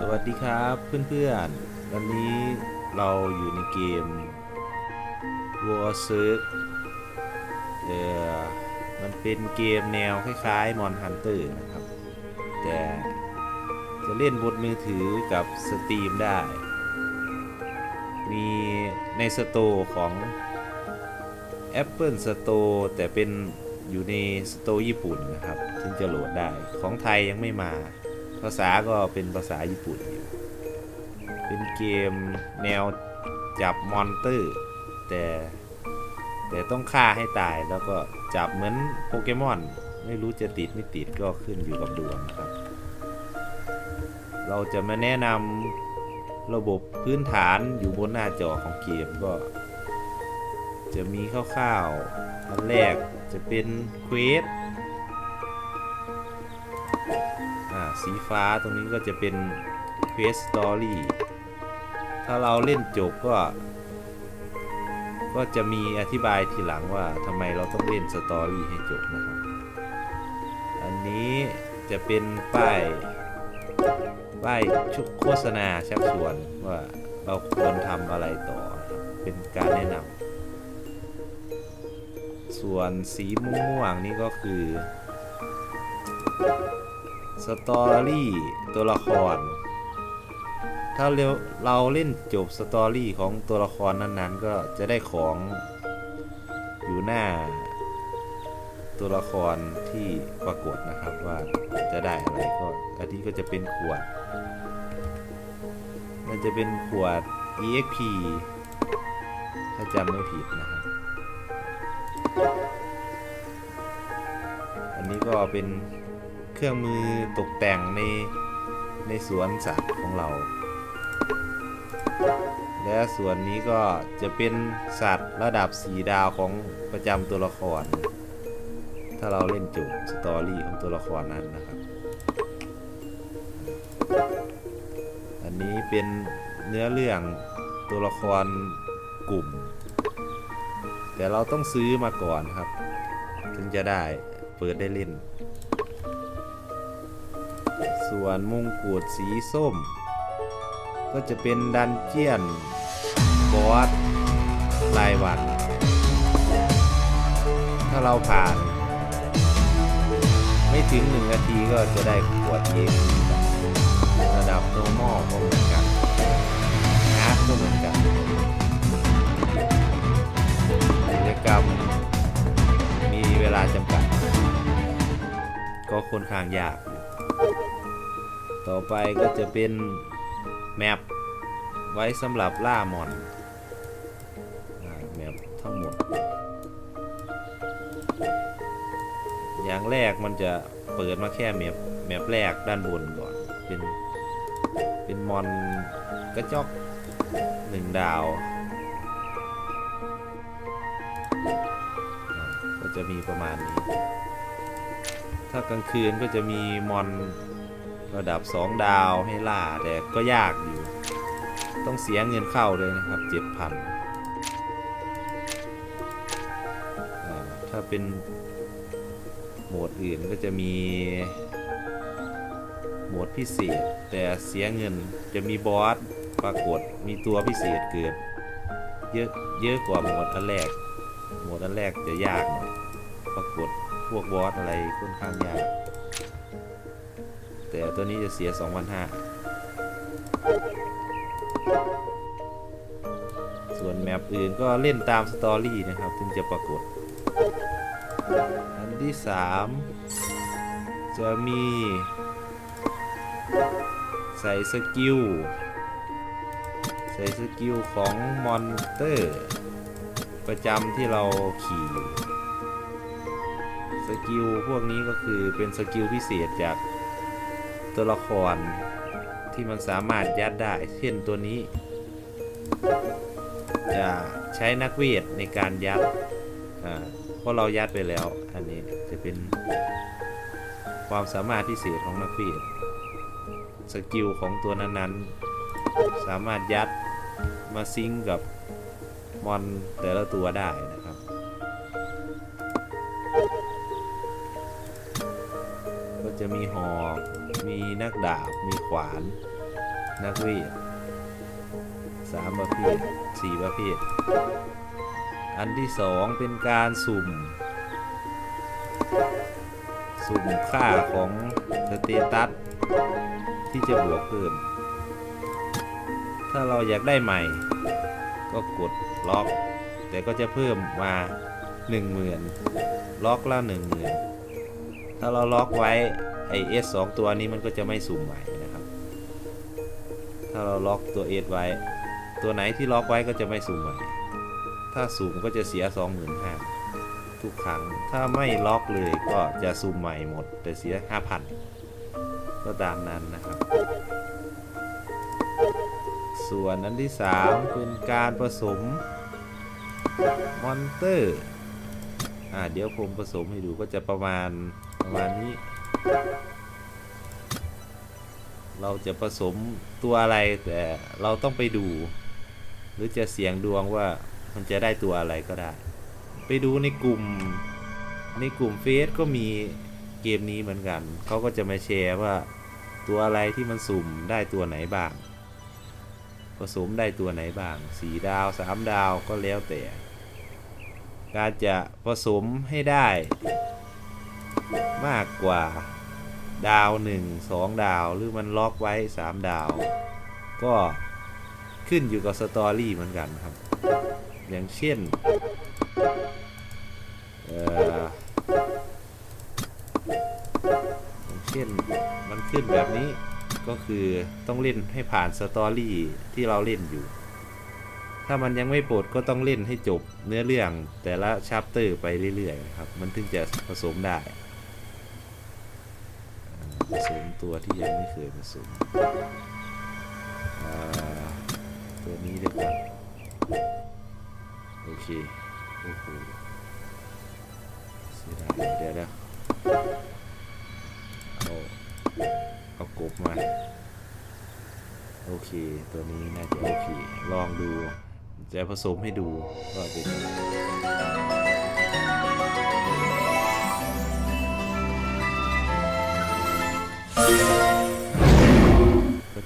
สวัสดีครับเพื่อนๆ วันนี้เราอยู่ในเกม War s e r c เออมันเป็นเกมแนวคล้ายๆ Mon Hunter นะครับ แต่จะเล่นบนมือถือกับสตรีมได้ มีในสโตร์ของ Apple Store แต่เป็นอยู่ในสโตร์ญี่ปุ่นนะครับ ถึงจะโหลดได้ของไทยยังไม่มา ภาษาก็เป็นภาษาญี่ปุ่นอยู่เป็นเกมแนวจับมอนเตอร์ แต่แต่ต้องฆ่าให้ตายแล้วก็จับเหมือนโปเกมอน ไม่รู้จะติดไม่ติดก็ขึ้นอยู่กับดวงนะครับ เราจะมาแนะนำระบบพื้นฐานอยู่บนหน้าจอของเกมก็ จะมีคร่าวๆอันแรกจะเป็นเควส สีฟ้าตรงนี้ก็จะเป็น Quest Story ถ้าเราเล่นจบก็ ก็จะมีอธิบายทีหลังว่าทำไมเราต้องเล่นสตอรี่ให้จบนะครับ อันนี้จะเป็นป้ายป้ายชุกโฆษณาชักชวนว่าเราควรทำอะไรต่อครับเป็นการแนะนำส่วนสีม่วงนี่ก็คือ สตอรี่ตัวละคร ถ้าเราเราเล่นจบสตอรี่ของตัวละครนั้นๆ ก็จะได้ของอยู่หน้า ตัวละครที่ปรากฏนะครับว่าจะได้อะไรก็อันนี้ก็จะเป็นขวดมันจะเป็นขวด EXP ถ้าจำไม่ผิดนะครับ อันนี้ก็เป็น เครื่องมือตกแต่งในในสวนสัตว์ของเรา และส่วนนี้ก็จะเป็นสัตว์ระดับสีดาวของประจำตัวละคร ถ้าเราเล่นจบสตอรี่ของตัวละครนั้นนะครับ อันนี้เป็นเนื้อเรื่องตัวละครกลุ่ม แต่เราต้องซื้อมาก่อนครับ ถึงจะได้เปิดได้เล่น ส่วนมงกุฎสีส้ม ก็จะเป็นดันเจียน บอสรายวัน ถ้าเราผ่าน ไม่ถึงหนึ่งนาทีก็จะได้ขวดเองระดับ normal ก็เหมือนกันฮาร์ดก็เหมือนกันกิจกรรมมีเวลาจำกัด ก็ค่อนข้างยาก ต่อไปก็จะเป็นแมปไว้สำหรับล่ามอนแมปทั้งหมด อย่างแรกมันจะเปิดมาแค่แมปแมปแรกด้านบนก่อน เป็นเป็นมอนกระจอกหนึ่งดาว ก็จะมีประมาณนี้ ถ้ากลางคืนก็จะมีมอน ระดับ 2 ดาวให้ล่าแต่ก็ยากอยู่ ต้องเสียเงินเข้าเลยนะครับ 7,000 ถ้าเป็นโหมดอื่นก็จะมีโหมดพิเศษ แต่เสียเงินจะมีบอสปรากฏมีตัวพิเศษเกิดเยอะเยอะกว่าโหมดอันแรกโหมดอันแรกจะยากหน่อยปรากฏพวกบอสอะไรค่อนข้างยาก แต่ตัวนี้จะเสีย2,500ส่วนแมปอื่นก็เล่นตามสตอรี่นะครับ ถึงจะปรากฏ อันที่ 3 จะมี ใส่สกิล ใส่สกิลของมอนเตอร์ ประจำที่เราขี่อยู่สกิลพวกนี้ก็คือเป็นสกิลพิเศษจาก ตัวละครที่มันสามารถยัดได้ เช่นตัวนี้ จะใช้นักเวทในการยัดเพราะเรายัดไปแล้ว อันนี้จะเป็นความสามารถพิเศษของนักเวทสกิลของตัวนั้นๆ สามารถยัดมาซิงก์กับมอนแต่ละตัวได้นะครับ ก็จะมีหอก มีนักดาบ มีขวาน นักเวทสามประเภทสี่ประเภท อันที่สองเป็นการสุ่ม สุ่มค่าของสเตตัสที่จะบวกเพิ่ม ถ้าเราอยากได้ใหม่ ก็กดล็อก แต่ก็จะเพิ่มมา10,000 ล็อกละ10,000 ถ้าเราล็อกไว้ ไอเอสสองตัวนี้มันก็จะไม่สุ่มใหม่นะครับ ถ้าเราล็อกตัวเอสไว้ ตัวไหนที่ล็อกไว้ก็จะไม่สุ่มใหม่ ถ้าสุ่มก็จะเสีย 25,000ทุกครั้ง ถ้าไม่ล็อกเลยก็จะสุ่มใหม่หมด แต่เสีย 5,000 ก็ตามนั้นนะครับส่วนอันที่ 3 เป็นการผสมมอนเตอร์ อ่าเดี๋ยวผมผสมให้ดูก็จะประมาณประมาณนี้ เราจะผสมตัวอะไรแต่เราต้องไปดู หรือจะเสี่ยงดวงว่ามันจะได้ตัวอะไรก็ได้ ไปดูในกลุ่ม ในกลุ่มเฟซก็มีเกมนี้เหมือนกัน เขาก็จะมาแชร์ว่าตัวอะไรที่มันสุ่มได้ตัวไหนบ้าง ผสมได้ตัวไหนบ้างสีดาวสามดาวก็แล้วแต่ การจะผสมให้ได้ มากกว่าดาวหนึ่งสองดาวหรือมันล็อกไว้สามดาว ก็ขึ้นอยู่กับสตอรี่เหมือนกันครับ อย่างเช่นเอ่ออย่างเช่นมันขึ้นแบบนี้ก็คือต้องเล่นให้ผ่านสตอรี่ที่เราเล่นอยู่ ถ้ามันยังไม่ปลดก็ต้องเล่นให้จบเนื้อเรื่องแต่ละชัปเตอร์ไปเรื่อยๆครับ มันถึงจะผสมได้ สมตัวที่ยังไม่เคยผสมอ่าตัวนี้ดีกว่าโอเคโอ้โหเสียดายเดี๋ยวนะเอาเอากบมาโอเค ตัวนี้น่าจะโอเค ลองดู จะผสมให้ดูว่าเป็น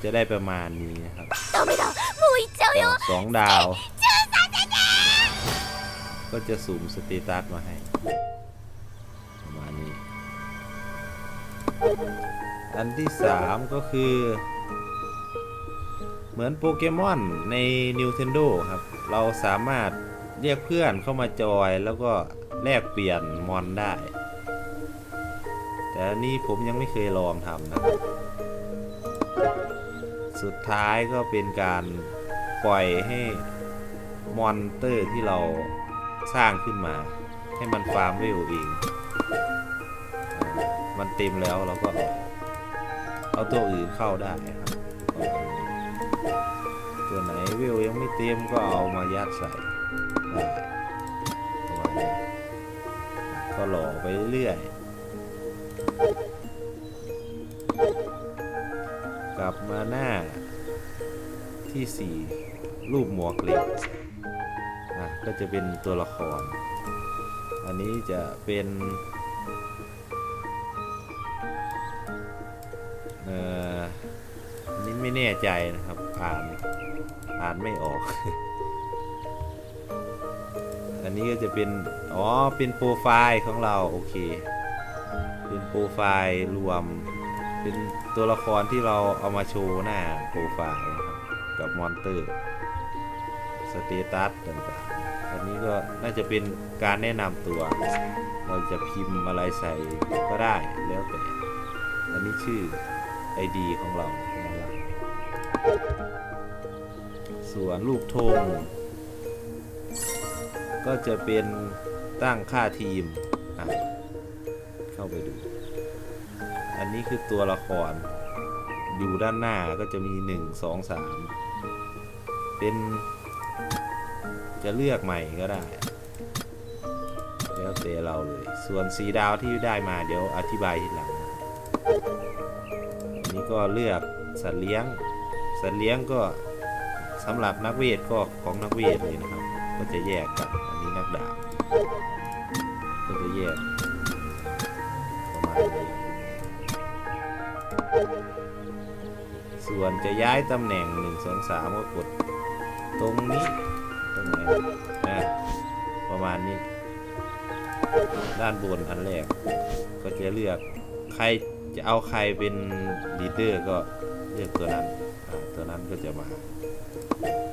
จะได้ประมาณนี้ครับสองดาว ก็จะสุมสเตตัสมาให้ ประมาณนี้ อันที่สามก็คือ เหมือนโปเกมอนใน Nintendo ครับ เราสามารถเรียกเพื่อนเข้ามาจอยแล้วก็แลกเปลี่ยนมอนได้ แต่นี่ผมยังไม่เคยลองทำนะครับ สุดท้ายก็เป็นการปล่อยให้มอนเตอร์ที่เราสร้างขึ้นมา ให้มันฟาร์มเวลเอง มันเต็มแล้วเราก็ เอาเอาตัวอื่นเข้าได้ครับ ตัวไหนเวลยังไม่เต็มก็เอามายัดใส่ได้ก็หล่อไปเรื่อย กลับมาหน้าที่ 4 รูปหมวกเหล็กอะก็จะเป็นตัวละคร อันนี้จะเป็นเอ่ออันนี้ไม่แน่ใจนะครับ อ่านอ่านไม่ออก อันนี้ก็จะเป็น อ๋อ เป็นโปรไฟล์ของเรา โอเค เป็นโปรไฟล์รวม เป็นตัวละครที่เราเอามาโชว์หน้าโปรไฟล์นะครับกับมอนเตอร์สเตตัสต่างๆอันนี้ก็น่าจะเป็นการแนะนำตัว เราจะพิมพ์อะไรใส่ก็ได้แล้วแต่ อันนี้ชื่อ ID ของเราน่ารักส่วนลูกธงก็จะเป็นตั้งค่าทีม เข้าไปดู อันนี้คือตัวละคร อยู่ด้านหน้าก็จะมี1 2 3เป็น จะเลือกใหม่ก็ได้ แล้วแต่เราเลย ส่วนสีดาวที่ได้มาเดี๋ยวอธิบายทีหลังอันนี้ก็เลือกสัตว์เลี้ยง สัตว์เลี้ยงก็สำหรับนักเวทก็ของนักเวทเลยนะครับ ก็จะแยกกันอันนี้นักดาบก็จะแยก ส่วนจะย้ายตำแหน่ง1 2 3ก็กดตรงนี้ ตรงไหนนะประมาณนี้ ด้านบนอันแรก ก็จะเลือกใครจะเอาใครเป็นลีดเดอร์ก็เลือกตัวนั้น ตัวนั้นก็จะมา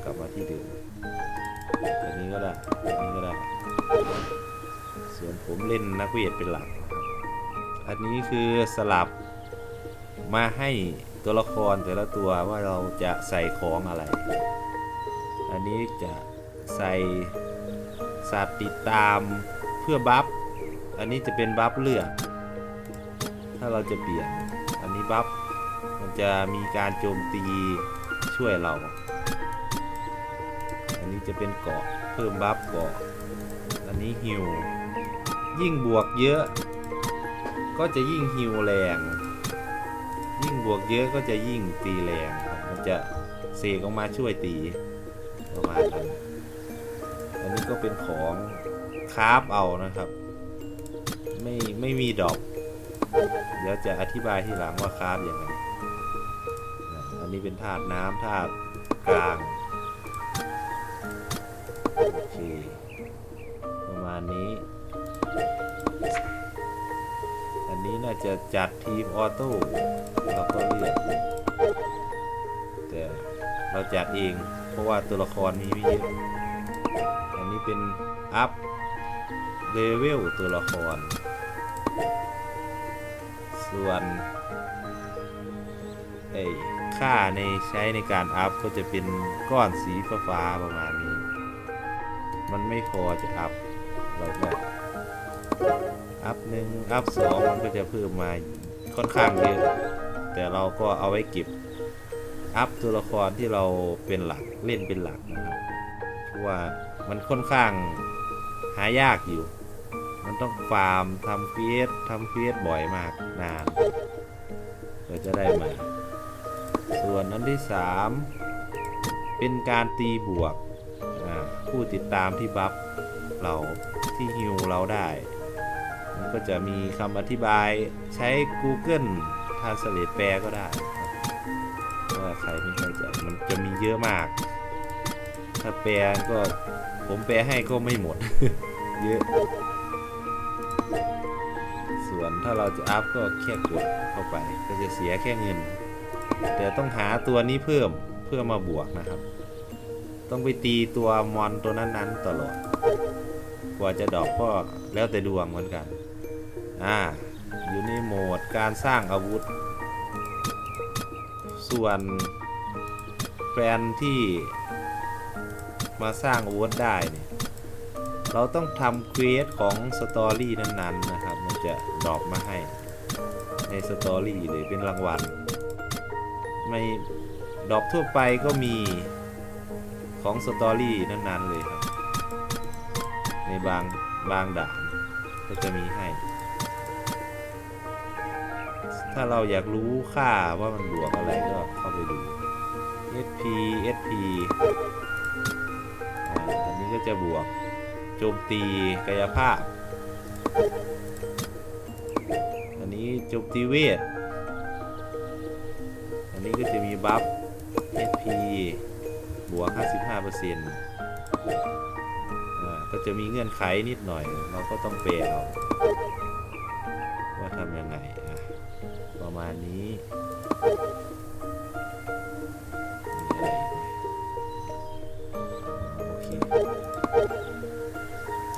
กลับมาที่เดิมตัวนี้ก็ได้ตัวนี้ก็ได้ ส่วนผมเล่นนักเวทเป็นหลักครับอันนี้คือสลับ มาให้ตัวละครแต่ละตัวว่าเราจะใส่ของอะไร อันนี้จะใส่สัตว์ติดตามเพื่อบัฟ อันนี้จะเป็นบัฟเลือด ถ้าเราจะเปลี่ยน อันนี้บัฟมันจะมีการโจมตีช่วยเรา อันนี้จะเป็นเกาะเพิ่มบัฟเกาะ อันนี้ฮิว ยิ่งบวกเยอะ ก็จะยิ่งฮิวแรง ยิ่งบวกเยอะก็จะยิ่งตีแรงครับมันจะเสกออกมาช่วยตีประมาณนั้นอันนี้ก็เป็นของคราฟเอานะครับ ไม่ไม่มีดอก เดี๋ยวจะอธิบายที่หลังว่าคราฟยังไงอันนี้เป็นธาตุน้ำธาตุกลางโอเคประมาณนี้ จะจัดทีมออโต้เราก็เลือกแต่เราจัดเอง เพราะว่าตัวละครมีไม่เยอะ อันนี้เป็นอัพเลเวลตัวละคร ส่วนไอ้ค่าในใช้ในการอัพก็จะเป็นก้อนสีฟ้าประมาณนี้ มันไม่พอจะอัพเราก็ อัพหนึ่งอัพสองมันก็จะเพิ่มมาค่อนข้างเยอะ แต่เราก็เอาไว้เก็บอัพตัวละครที่เราเป็นหลักเล่นเป็นหลักนะครับเพราะว่ามันค่อนข้างหายากอยู่ มันต้องฟาร์มทำเฟียสทำเฟียสบ่อยมากนานเพื่อจะได้มา ส่วนอันที่สามเป็นการตีบวกผู้ติดตามที่บัฟเราที่ฮิวเราได้ มันก็จะมีคำอธิบายใช้ Google Translate แปลก็ได้ว่าใครไม่เข้าใจมันจะมีเยอะมาก ถ้าแปลก็ผมแปลให้ก็ไม่หมด เยอะ ส่วนถ้าเราจะอัพก็แค่กดเข้าไป ก็จะเสียแค่เงิน แต่ต้องหาตัวนี้เพิ่มเพื่อมาบวกนะครับ ต้องไปตีตัวมอนตัวนั้นๆตลอด กว่าจะดอกก็แล้วแต่ดวงเหมือนกัน อ่าอยู่ในโหมดการสร้างอาวุธ ส่วนแฟนที่มาสร้างอาวุธได้เนี่ยเราต้องทำเควสของสตอรี่นั้นๆนะครับ มันจะดรอปมาให้ในสตอรี่เลยเป็นรางวัล ไม่ดรอปทั่วไปก็มีของสตอรี่นั้นๆเลยครับ ในบางบางด่านก็จะมีให้ ถ้าเราอยากรู้ค่าว่ามันบวกอะไรก็เข้าไปดู SP SP อันนี้ก็จะบวกโจมตีกายภาพ อันนี้โจมตีเวท อันนี้ก็จะมีบัฟ SP บวก 55%เปอร์เซ็นต์ก็จะมีเงื่อนไขนิดหน่อย เราก็ต้องเปลเอา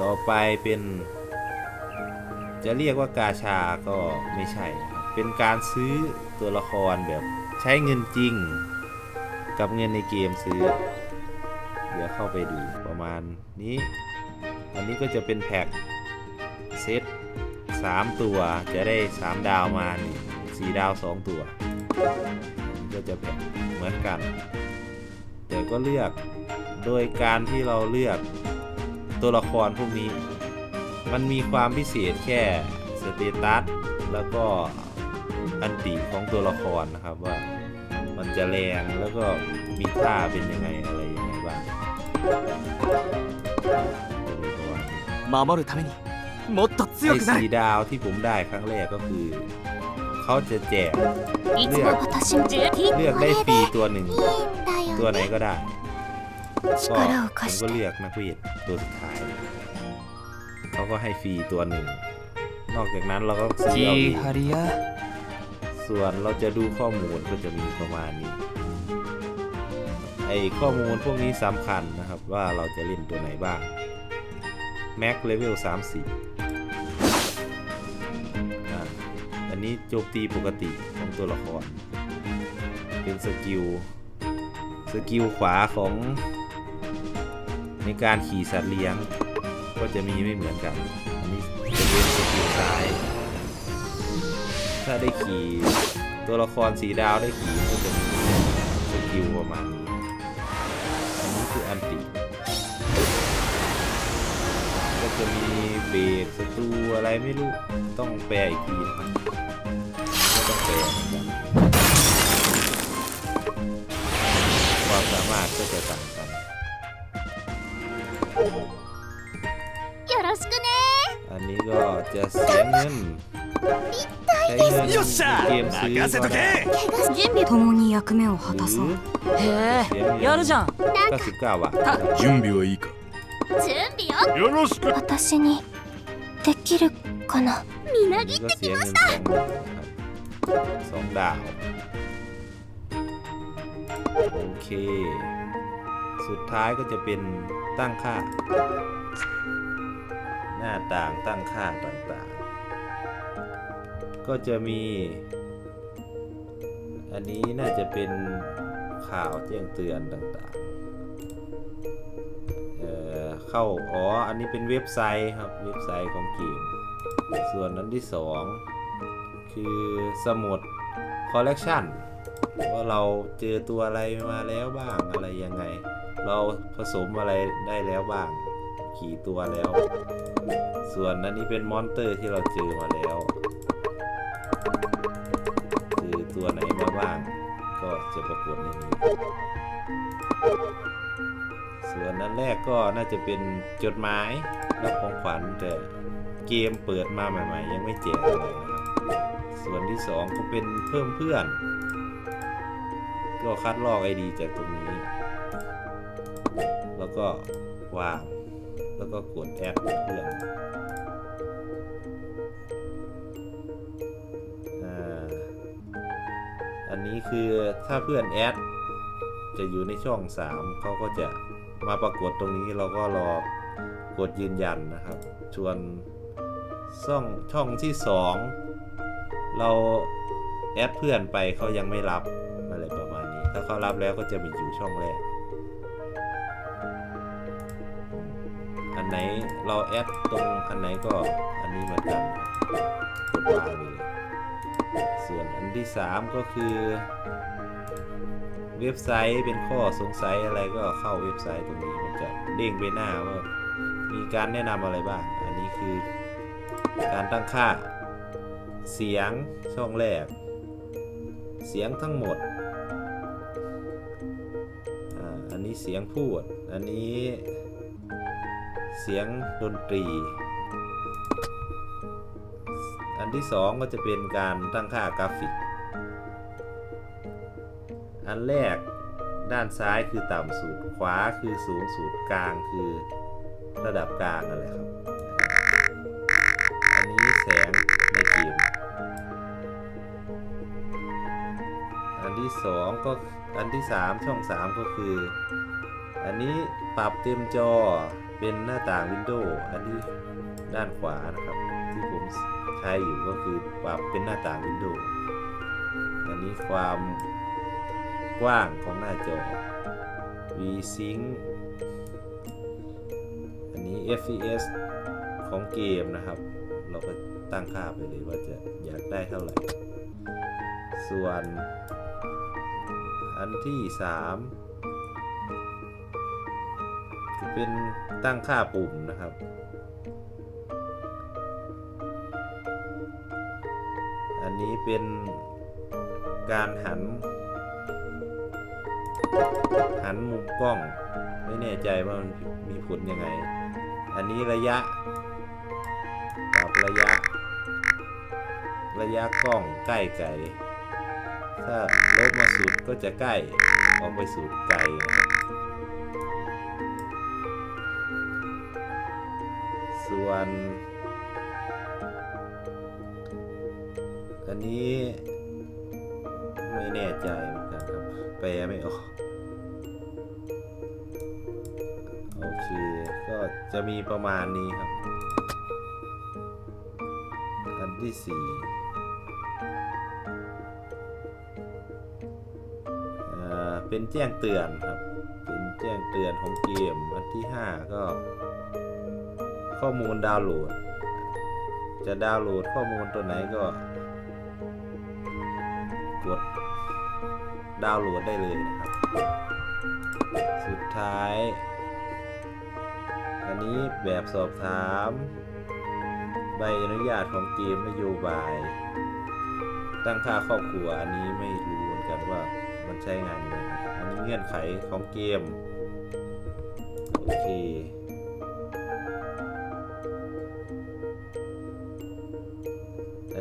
ต่อไปเป็น จะเรียกว่ากาชาก็ไม่ใช่ครับเป็นการซื้อตัวละครแบบใช้เงินจริง กับเงินในเกมซื้อ เดี๋ยวเข้าไปดูประมาณนี้ อันนี้ก็จะเป็นแพ็คเซต3 ตัวจะได้ 3 ดาวมานี่สี่ดาว 2 ตัว ก็จะแพ็คเหมือนกัน แต่ก็เลือกโดยการที่เราเลือก ตัวละครพวกนี้ มันมีความพิเศษแค่สเตตัสแล้วก็อันติของตัวละครนะครับว่ามันจะแรงแล้วก็มีท่าเป็นยังไงอะไรยังไงบ้างจะมีประมาณนี้ 守るためにもっと強 ไอ้ くな สี る ดาวที่ผมได้ครั้งแรกก็คือ เข เขาจะแจก いつも私も10人 เลือก こ ได้ れ ฟรี でいい ตัวหนึ่ง んだよ ตัวไหนก็ได้ แล้ก็ผมก็เรียกนักพีดตัวสุดท้ายเขาก็ให้ฟรีตัวหนึ่ง นอกจากนั้นเราก็ซื้อเอาเองส่วนเราจะดูข้อมูลก็จะมีประมาณนี้ ไอข้อมูลพวกนี้สำคัญนะครับว่าเราจะเล่นตัวไหนบ้าง แม็กเลเวล30อ่อันนี้โจมตีปกติของตัวละคร เป็นสกิล สกิลขวาของ ในการขี่สัตว์เลี้ยง ก็จะมีไม่เหมือนกัน อันนี้จะเป็นสกิลซ้าย ถ้าได้ขี่ตัวละครสีดาวได้ขี่ก็จะมีสกิลประมาณนี้อันนี้คืออันติ ก็จะมีเบรกศัตรูอะไรไม่รู้ ต้องแปลอีกทีนะครับก็ต้องแปลเหมือนกันความสามารถก็จะต่างกัน อันนี้ก็จะเสียเงินใช้เงิน よっしゃ ในเกมซื้อ 任せ ก็ と ได้ け怪我し準備共に役目を果たそうหรือ へえやるじゃん99บาท 準備はいいか準備よよろしく私にできるかなみなぎ ก็เสียเงินสองหมื่นนะครับสองดาว โอเค สุดท้ายก็จะเป็นตั้งค่า หน้าต่างตั้งค่าต่างๆ ก็จะมี อันนี้น่าจะเป็นข่าวแจ้งเตือนต่างๆเอ่อเข้า อ๋อ อันนี้เป็นเว็บไซต์ครับ เว็บไซต์ของเกม ส่วนอันที่สองคือสมุดคอลเลกชันว่าเราเจอตัวอะไรมาแล้วบ้างอะไรยังไง เราผสมอะไรได้แล้วบ้าง กี่ตัวแล้ว ส่วนอันนี้เป็นมอนเตอร์ที่เราเจอมาแล้วคือตัวไหนมาบ้างก็จะปรากฏในนี้ ส่วนนั้นแรกก็น่าจะเป็นจดหมายรับของขวัญแต่เกมเปิดมาใหม่ๆ ยังไม่แจกอะไรนะครับส่วนที่สองก็เป็นเพิ่มเพื่อน ก็คัดลอกไอดีจากตรงนี้ แล้วก็วาง แล้วก็กดแอดเพื่อนอันนี้คือถ้าเพื่อนแอดจะอยู่ในช่อง 3 เขาก็จะมาปรากฏตรงนี้เราก็รอกดยืนยันนะครับส่วนช่องช่องที่ 2 เราแอดเพื่อนไปเขายังไม่รับอะไรประมาณนี้ ถ้าเขารับแล้วก็จะมีอยู่ช่องแรก ไหนเราแอดตรงอันไหนก็อันนี้เหมือนกันกดวางไปเลยส่วนอันที่ 3 ก็คือ เว็บไซต์เป็นข้อสงสัยอะไรก็เข้าเว็บไซต์ตรงนี้มันจะเด้งไปหน้าว่ามีการแนะนำอะไรบ้าง อันนี้คือการตั้งค่าเสียงช่องแรก เสียงทั้งหมดอ,อันนี้เสียงพูด อันนี้ เสียงดนตรี อันที่สองก็จะเป็นการตั้งค่ากราฟิก อันแรกด้านซ้ายคือต่ำสุด ขวาคือสูงสุด กลางคือระดับกลางอะไรครับ อันนี้แสงในเกม อันที่สองก็อันที่สามช่องสามก็คือ อันนี้ปรับเต็มจอ เป็นหน้าต่างวินโดว์อันที่ด้านขวานะครับ ที่ผมใช้อยู่ก็คือปรับเป็นหน้าต่างวินโดว์อันนี้ความกว้างของหน้าจอ VSync อันนี้ FPS ของเกมนะครับ เราก็ตั้งค่าไปเลยว่าจะอยากได้เท่าไหร่ ส่วนอันที่ 3 จะเป็นตั้งค่าปุ่มนะครับ อันนี้เป็นการหัน หันมุมกล้อง ไม่แน่ใจว่ามันมีผลยังไง อันนี้ระยะปรับระยะ ระยะกล้องใกล้ไกลถ้าลบมาสุดก็จะใกล้ออกไปสุดไกลนะครับ วนอันนี้ไม่แน่ใจเหมือนกันครับ แปลไม่ออก โอเค ก็จะมีประมาณนี้ครับ อันที่สี่เอ่อเป็นแจ้งเตือนครับ เป็นแจ้งเตือนของเกม อันที่ห้าก็ ข้อมูลดาวน์โหลด จะดาวน์โหลดข้อมูลตัวไหนก็ กดดาวน์โหลดได้เลยนะครับ สุดท้าย อันนี้แบบสอบถาม ใบอนุญาตของเกมนโยบาย ตั้งค่าครอบครัวอันนี้ไม่รู้เหมือนกันว่ามันใช้งานยังไงอันนี้เงื่อนไขของเกม โอเค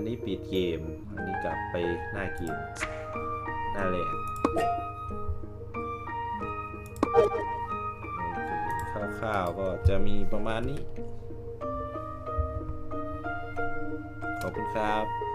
นนี้ปิดเกม อันนี้กลับไปหน้าเกม หน้าแรกโอเคคร่าวๆก็จะมีประมาณนี้ ขอบคุณครับ